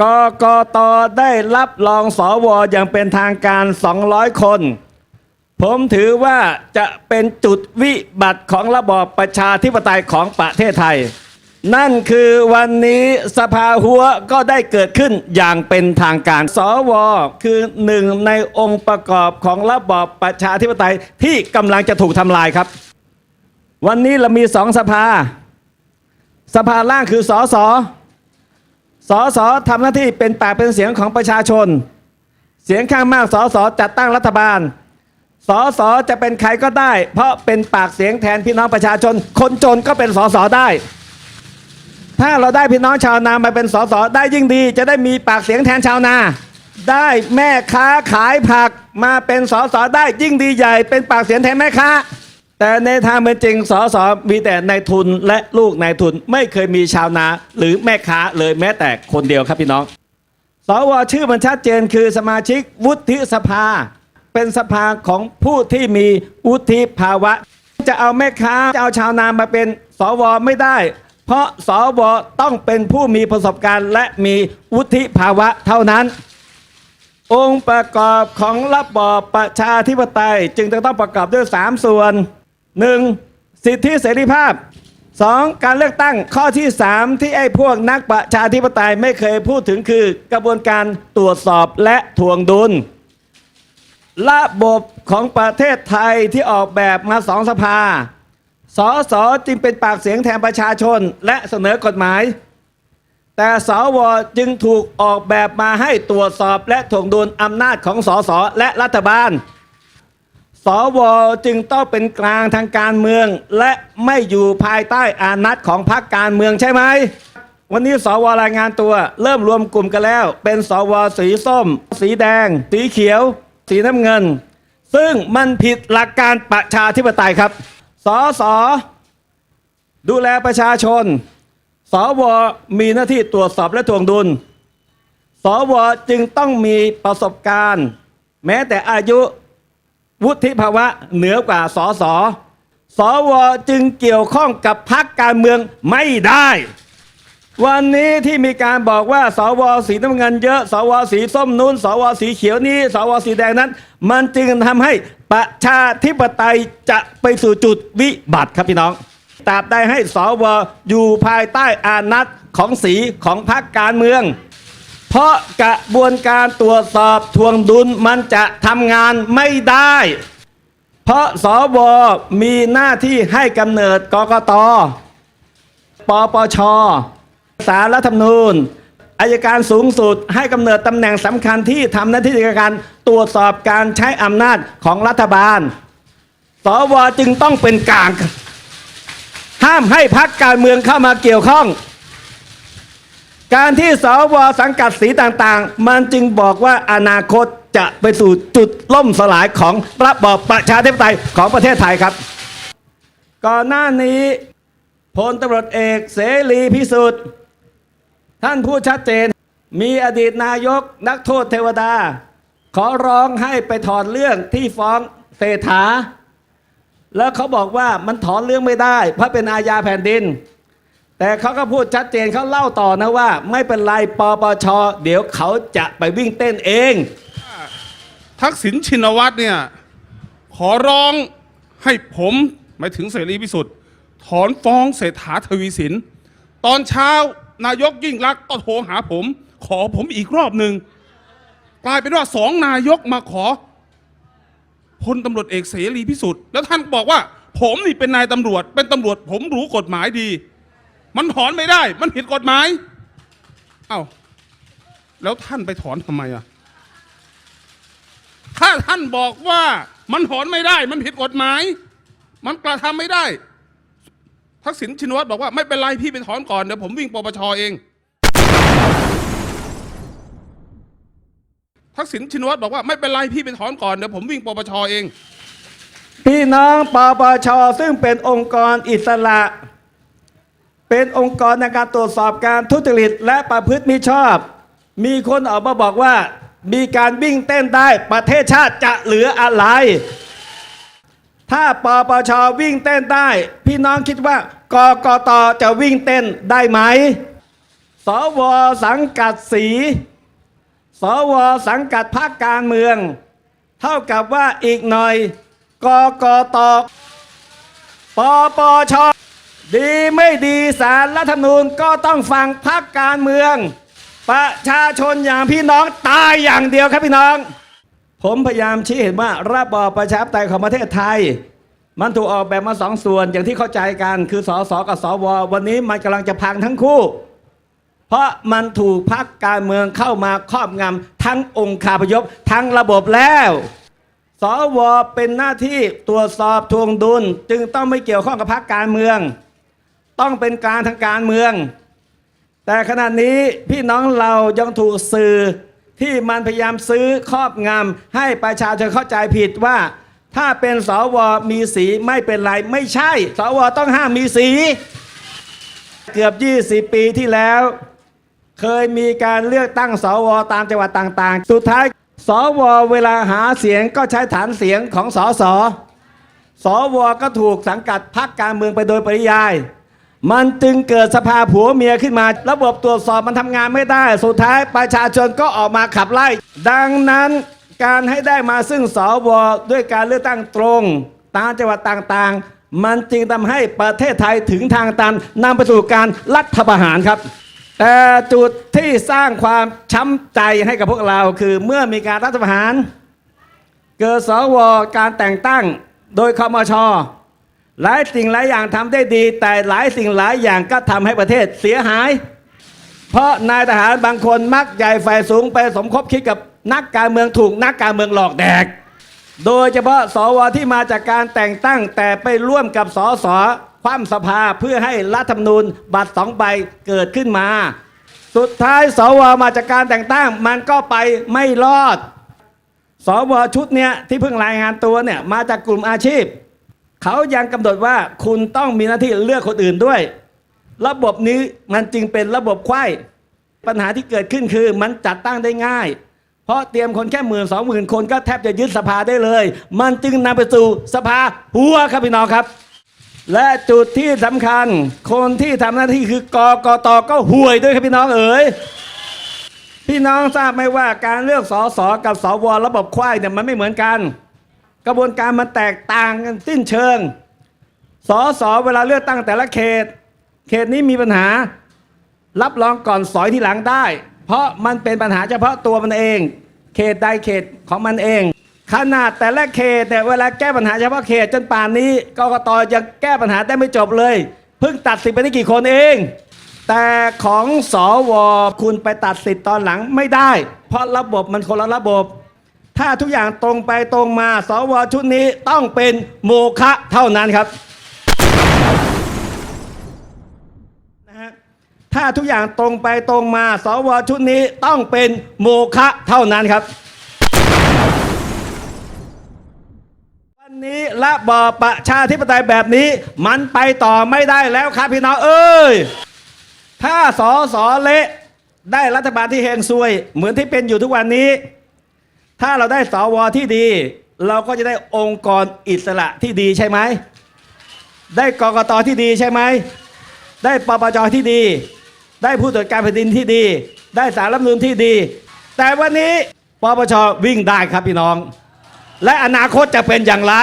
กกตได้รับรองสวอย่างเป็นทางการ 200 คน ผมถือว่าจะเป็นจุดวิบัติของระบอบประชาธิปไตยของประเทศไทย นั่นคือวันนี้สภาหัวก็ได้เกิดขึ้นอย่างเป็นทางการ สว คือหนึ่งในองค์ประกอบของระบอบประชาธิปไตยที่กำลังจะถูกทำลายครับ วันนี้เรามีสองสภา สภาล่างคือสอสอ สสทำหน้าที่เป็นปากเป็นเสียงของประชาชน เสียงข้างมากสสจัดตั้งรัฐบาลสสจะเป็นใครก็ได้ เพราะเป็นปากเสียงแทนพี่น้องประชาชน คนจนก็เป็นสสได้ ถ้าเราได้พี่น้องชาวนามาเป็นสสได้ยิ่งดี จะได้มีปากเสียงแทนชาวนา ได้แม่ค้าขายผักมาเป็นสสได้ยิ่งดีใหญ่ เป็นปากเสียงแทนแม่ค้า แต่ในทางเป็นจริงสสมีแต่นายทุนและลูกนายทุนไม่เคยมีชาวนาหรือแม่ค้าเลยแม้แต่คนเดียวครับพี่น้อง สวชื่อมันชัดเจนคือสมาชิกวุฒิสภา เป็นสภาของผู้ที่มีวุฒิภาวะ จะเอาแม่ค้าจะเอาชาวนามาเป็นสวไม่ได้ เพราะสวต้องเป็นผู้มีประสบการณ์ และมีวุฒิภาวะเท่านั้นองค์ประกอบของระบอบประชาธิปไตย จึงจะต้องประกอบด้วย 3 ส่วน 1. สิทธิเสรีภาพ 2. การเลือกตั้งข้อที่ 3 ที่ไอ้พวกนักประชาธิปไตยไม่เคยพูดถึงคือกระบวนการตรวจสอบและทวงดุล ระบบของประเทศไทยที่ออกแบบมาสองสภาสสจึงเป็นปากเสียงแทนประชาชนและเสนอกฎหมาย แต่สวจึงถูกออกแบบมาให้ตรวจสอบและถ่วงดุลอำนาจของสสและรัฐบาล สวจึงต้องเป็นกลางทางการเมือง และไม่อยู่ภายใต้อานัตของพรรคการเมืองใช่ไหม วันนี้สวรายงานตัว เริ่มรวมกลุ่มกันแล้ว เป็นสวสีส้ม สีแดง สีเขียว สีน้ำเงิน ซึ่งมันผิดหลักการประชาธิปไตยครับ สสดูแลประชาชน สวมีหน้าที่ตรวจสอบและทวงดุล สวจึงต้องมีประสบการณ์ แม้แต่อายุ วุฒิภาวะเหนือกว่าสสสวจึงเกี่ยวข้องกับพรรคการเมืองไม่ได้ วันนี้ที่มีการบอกว่า สวสีน้ำเงินเยอะ สวสีส้มนู้น สวสีเขียวนี้ สวสีแดงนั้น มันจึงทำให้ประชาธิปไตยจะไปสู่จุดวิบัติครับพี่น้องตราบใดให้สวอยู่ภายใต้อานัตของสีของพรรคการเมือง เพราะกระบวนการตรวจสอบทวงดุลมันจะทำงานไม่ได้ เพราะสวมีหน้าที่ให้กำเนิดกกตปปชสารรัฐธรรมนูญอายการสูงสุดให้กำเนิดตำแหน่งสำคัญที่ทำหน้าที่ในการตรวจสอบการใช้อำนาจของรัฐบาล สวจึงต้องเป็นกลาง ห้ามให้พักการเมืองเข้ามาเกี่ยวข้อง การที่สวสังกัดสีต่างๆ มันจึงบอกว่าอนาคตจะไปสู่จุดล่มสลายของระบอบประชาธิปไตยของประเทศไทยครับ ก่อนหน้านี้พลตำรวจเอกเสรีพิสุทธิ์ ท่านพูดชัดเจนมีอดีตนายกนักโทษเทวดา ขอร้องให้ไปถอนเรื่องที่ฟ้องเศรษฐา แล้วเขาบอกว่ามันถอนเรื่องไม่ได้ เพราะเป็นอาญาแผ่นดิน แต่เขาก็พูดชัดเจนเขาเล่าต่อนะว่า ไม่เป็นไรปปช เดี๋ยวเขาจะไปวิ่งเต้นเอง ทักษิณชินวัตรเนี่ย ขอร้องให้ผมหมายถึงเสรีพิสุทธิ์ถอนฟ้องเศรษฐาทวีสิน ตอนเช้านายกยิ่งรักษณ์ก็โทรหาผม ขอผมอีกรอบหนึ่งกลายเป็นว่าสองนายกมาขอพลตำรวจเอกเสรีพิสุทธิ์แล้วท่านบอกว่า ผมนี่เป็นนายตำรวจ เป็นตำรวจผมรู้กฎหมายดี มันถอนไม่ได้ มันผิดกฎหมาย เอ้า แล้วท่านไปถอนทำไมอะ ถ้าท่านบอกว่ามันถอนไม่ได้ มันผิดกฎหมาย มันกระทำไม่ได้ ทักษิณชินวัตรบอกว่าไม่เป็นไรพี่ไปถอนก่อนเดี๋ยวผมวิ่งปปชเอง ทักษิณชินวัตรบอกว่าไม่เป็นไรพี่ไปถอนก่อนเดี๋ยวผมวิ่งปปชเอง พี่น้องปปชซึ่งเป็นองค์กรอิสระ เป็นองค์กรในการตรวจสอบการทุจริตและประพฤติมิชอบ มีคนออกมาบอกว่า มีการวิ่งเต้นได้ประเทศชาติจะเหลืออะไร ถ้าปปชวิ่งเต้นได้ พี่น้องคิดว่ากกตจะวิ่งเต้นได้ไหมสวสังกัดสี สวสังกัดพรรคการเมือง เท่ากับว่าอีกหน่อยกกตปปช ดีไม่ดีสารรัฐธรรมนูญก็ต้องฟังพรรคการเมือง ประชาชนอย่างพี่น้องตายอย่างเดียวครับพี่น้อง ผมพยายามชี้เห็นว่าระบอบประชาธิปไตยของประเทศไทย มันถูกออกแบบมาสองส่วนอย่างที่เข้าใจกันคือสสกับสววันนี้มันกำลังจะพังทั้งคู่ เพราะมันถูกพักการเมืองเข้ามาครอบงำทั้งองค์คาพยพทั้งระบบแล้วสวเป็นหน้าที่ตรวจสอบทวงดุล จึงต้องไม่เกี่ยวข้องกับพรรคการเมือง ต้องเป็นการทางการเมือง แต่ขณะนี้พี่น้องเรายังถูกสื่อที่มันพยายามซื้อครอบงำให้ประชาชนเข้าใจผิดว่า ถ้าเป็นสวมีสีไม่เป็นไรไม่ใช่ สวต้องห้ามมีสี เกือบ 20 ปีที่แล้ว เคยมีการเลือกตั้งสวตามจังหวัดต่างๆ สุดท้ายสวเวลาหาเสียงก็ใช้ฐานเสียงของสสสวก็ถูกสังกัดพรรคการเมืองไปโดยปริยาย มันจึงเกิดสภาผัวเมียขึ้นมา ระบบตรวจสอบมันทำงานไม่ได้ สุดท้ายประชาชนก็ออกมาขับไล่ ดังนั้นการให้ได้มาซึ่งสวด้วยการเลือกตั้งตรงตามจังหวัดต่างๆ มันจึงทำให้ประเทศไทยถึงทางตันนำไปสู่การรัฐประหารครับ แต่จุดที่สร้างความช้ำใจให้กับพวกเราคือเมื่อมีการรัฐประหาร เกิดสวการแต่งตั้งโดยคอมช หลายสิ่งหลายอย่างทำได้ดี แต่หลายสิ่งหลายอย่างก็ทำให้ประเทศเสียหาย เพราะนายทหารบางคนมักใหญ่ฝ่ายสูงไปสมคบคิดกับนักการเมืองถูกนักการเมืองหลอกแดก โดยเฉพาะสวที่มาจากการแต่งตั้งแต่ไปร่วมกับสสคว่ำสภาเพื่อให้รัฐธรรมนูญบัตรสองใบเกิดขึ้นมา สุดท้ายสวมาจากการแต่งตั้ง มันก็ไปไม่รอดสวชุดเนี้ยที่เพิ่งรายงานตัวเนี่ยมาจากกลุ่มอาชีพ เขายังกำหนดว่าคุณต้องมีหน้าที่เลือกคนอื่นด้วย ระบบนี้มันจึงเป็นระบบไข้ปัญหาที่เกิดขึ้นคือมันจัดตั้งได้ง่าย เพราะเตรียมคนแค่หมื่นสองหมื่นคนก็แทบจะยึดสภาได้เลย มันจึงนำไปสู่สภาหัวครับพี่น้องครับ และจุดที่สำคัญ คนที่ทำหน้าที่คือกกตก็ห่วยด้วยครับพี่น้องเอ๋ยพี่น้องทราบไหมว่าการเลือกสสกับสวระบบควายเนี่ยมันไม่เหมือนกัน กระบวนการมันแตกต่างกันสิ้นเชิง สอสอเวลาเลือกตั้งแต่ละเขต เขตนี้มีปัญหา รับรองก่อนสอยที่หลังได้ เพราะมันเป็นปัญหาเฉพาะตัวมันเอง เขตใดเขตของมันเอง ขนาดแต่ละเขตเนี่ยเวลาแก้ปัญหาเฉพาะเขตจนป่านนี้กกตยังแก้ปัญหาได้ไม่จบเลย เพิ่งตัดสิทธิ์ไปได้กี่คนเอง แต่ของสอวคุณไปตัดสิทธิ์ตอนหลังไม่ได้ เพราะระบบมันคนละระบบ ถ้าทุกอย่างตรงไปตรงมา สวชุดนี้ต้องเป็นโมฆะเท่านั้นครับนะฮะถ้าทุกอย่างตรงไปตรงมา สวชุดนี้ต้องเป็นโมฆะเท่านั้นครับ วันนี้ระบอบประชาธิปไตยแบบนี้ มันไปต่อไม่ได้แล้วครับพี่น้องเอ้ย ถ้าสอสอเละได้รัฐบาลที่เฮงซวย เหมือนที่เป็นอยู่ทุกวันนี้ ถ้าเราได้สวที่ดี เราก็จะได้องค์กรอิสระที่ดีใช่ไหม ได้กกตที่ดีใช่ไหม ได้ปปจที่ดี ได้ผู้ตรวจการแผ่นดินที่ดี ได้สารรัฐมนูลที่ดี แต่วันนี้ปปชวิ่งได้ครับพี่น้อง และอนาคตจะเป็นอย่างไร